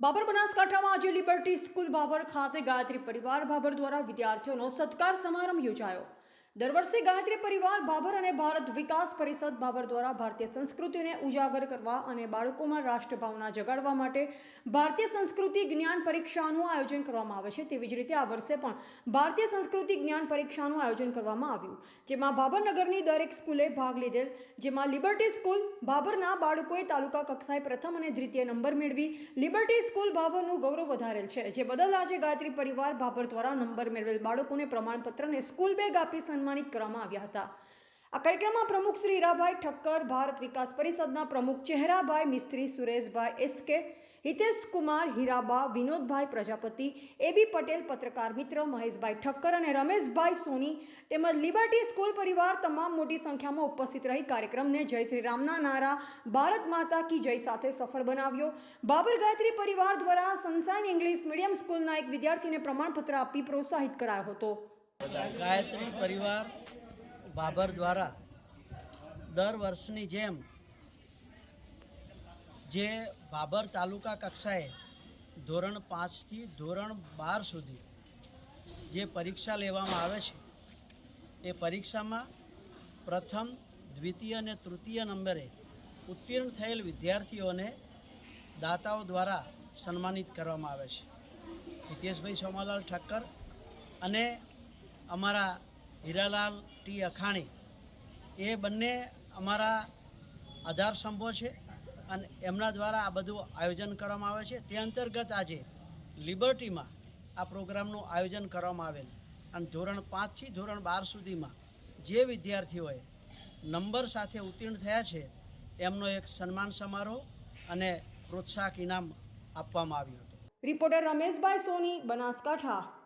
બાબર બનાસકાંઠામાં આજે liberty school Babur ખાતે ગાયત્રી પરિવાર બાબર દ્વારા વિદ્યાર્થીઓનો સત્કાર સમારંભ યોજાયો. દર વર્ષે ગાયત્રી પરિવાર બાબર અને ભારત વિકાસ પરિષદ બાબર દ્વારા ભારતીય સંસ્કૃતિને ઉજાગર કરવા અને બાળકોમાં રાષ્ટ્રભાવના જગાડવા માટે ભારતીય સંસ્કૃતિ જ્ઞાન પરીક્ષાનું આયોજન કરવામાં આવે છે. તેવી જ રીતે આ વર્ષે પણ ભારતીય સંસ્કૃતિ જ્ઞાન પરીક્ષાનું આયોજન કરવામાં આવ્યું. જેમાં બાબરનગરની દરેક સ્કૂલે ભાગ લીધેલ. જેમાં લિબર્ટી સ્કૂલ બાબરના બાળકોએ તાલુકા કક્ષાએ પ્રથમ અને દ્વિતીય નંબર મેળવી. લિબર્ટી સ્કૂલ બાબરનું ગૌરવ વધારેલ છે. જે બદલ આજે ગાયત્રી પરિવાર બાબર દ્વારા નંબર મેળવેલ બાળકોને પ્રમાણપત્ર અને સ્કૂલ બેગ આપી સન્માનિત કરવામાં આવ્યા હતા. આ કાર્યક્રમમાં પ્રમુખ શ્રી હીરાભાઈ ઠક્કર, ભારત વિકાસ પરિષદના પ્રમુખ ચહેરાભાઈ મિસ્ત્રી, સુરેશભાઈ એસકે હિતેશ કુમાર હીરાબા, વિનોદભાઈ પ્રજાપતિ એબી પટેલ, પત્રકાર મિત્ર મહેશભાઈ ઠક્કર અને રમેશભાઈ સોની તેમજ લિબર્ટી સ્કૂલ પરિવાર તમામ મોટી સંખ્યામાં ઉપસ્થિત રહી કાર્યક્રમને જય શ્રી રામના નારા, ભારત માતા કી જય સાથે સફળ બનાવ્યો. બાબર ગાયત્રી પરિવાર દ્વારા સનસાઇન ઇંગ્લિશ મીડિયમ સ્કૂલના એક વિદ્યાર્થીને પ્રમાણપત્ર આપી પ્રોત્સાહિત કરાયો હતો. ગાયત્રી પરિવાર બાબર દ્વારા દર વર્ષની જેમ જે બાબર તાલુકા કક્ષાએ ધોરણ પાંચથી ધોરણ બાર સુધી જે પરીક્ષા લેવામાં આવે છે, એ પરીક્ષામાં પ્રથમ, દ્વિતીય અને તૃતીય નંબરે ઉત્તીર્ણ થયેલ વિદ્યાર્થીઓને દાતાઓ દ્વારા સન્માનિત કરવામાં આવે છે. હિતેશભાઈ સોમાલાલ ઠક્કર અને અમારા હીરાલાલ ટી અખાણી, એ બંને અમારા આધાર સ્તંભો છે અને એમના દ્વારા આ બધું આયોજન કરવામાં આવે છે. તે અંતર્ગત આજે લિબર્ટીમાં આ પ્રોગ્રામનું આયોજન કરવામાં આવેલ. અને ધોરણ પાંચથી ધોરણ બાર સુધીમાં જે વિદ્યાર્થીઓએ નંબર સાથે ઉત્તીર્ણ થયા છે, એમનો એક સન્માન સમારોહ અને પ્રોત્સાહક ઇનામ આપવામાં આવ્યું હતું. રિપોર્ટર રમેશભાઈ સોની, બનાસકાંઠા.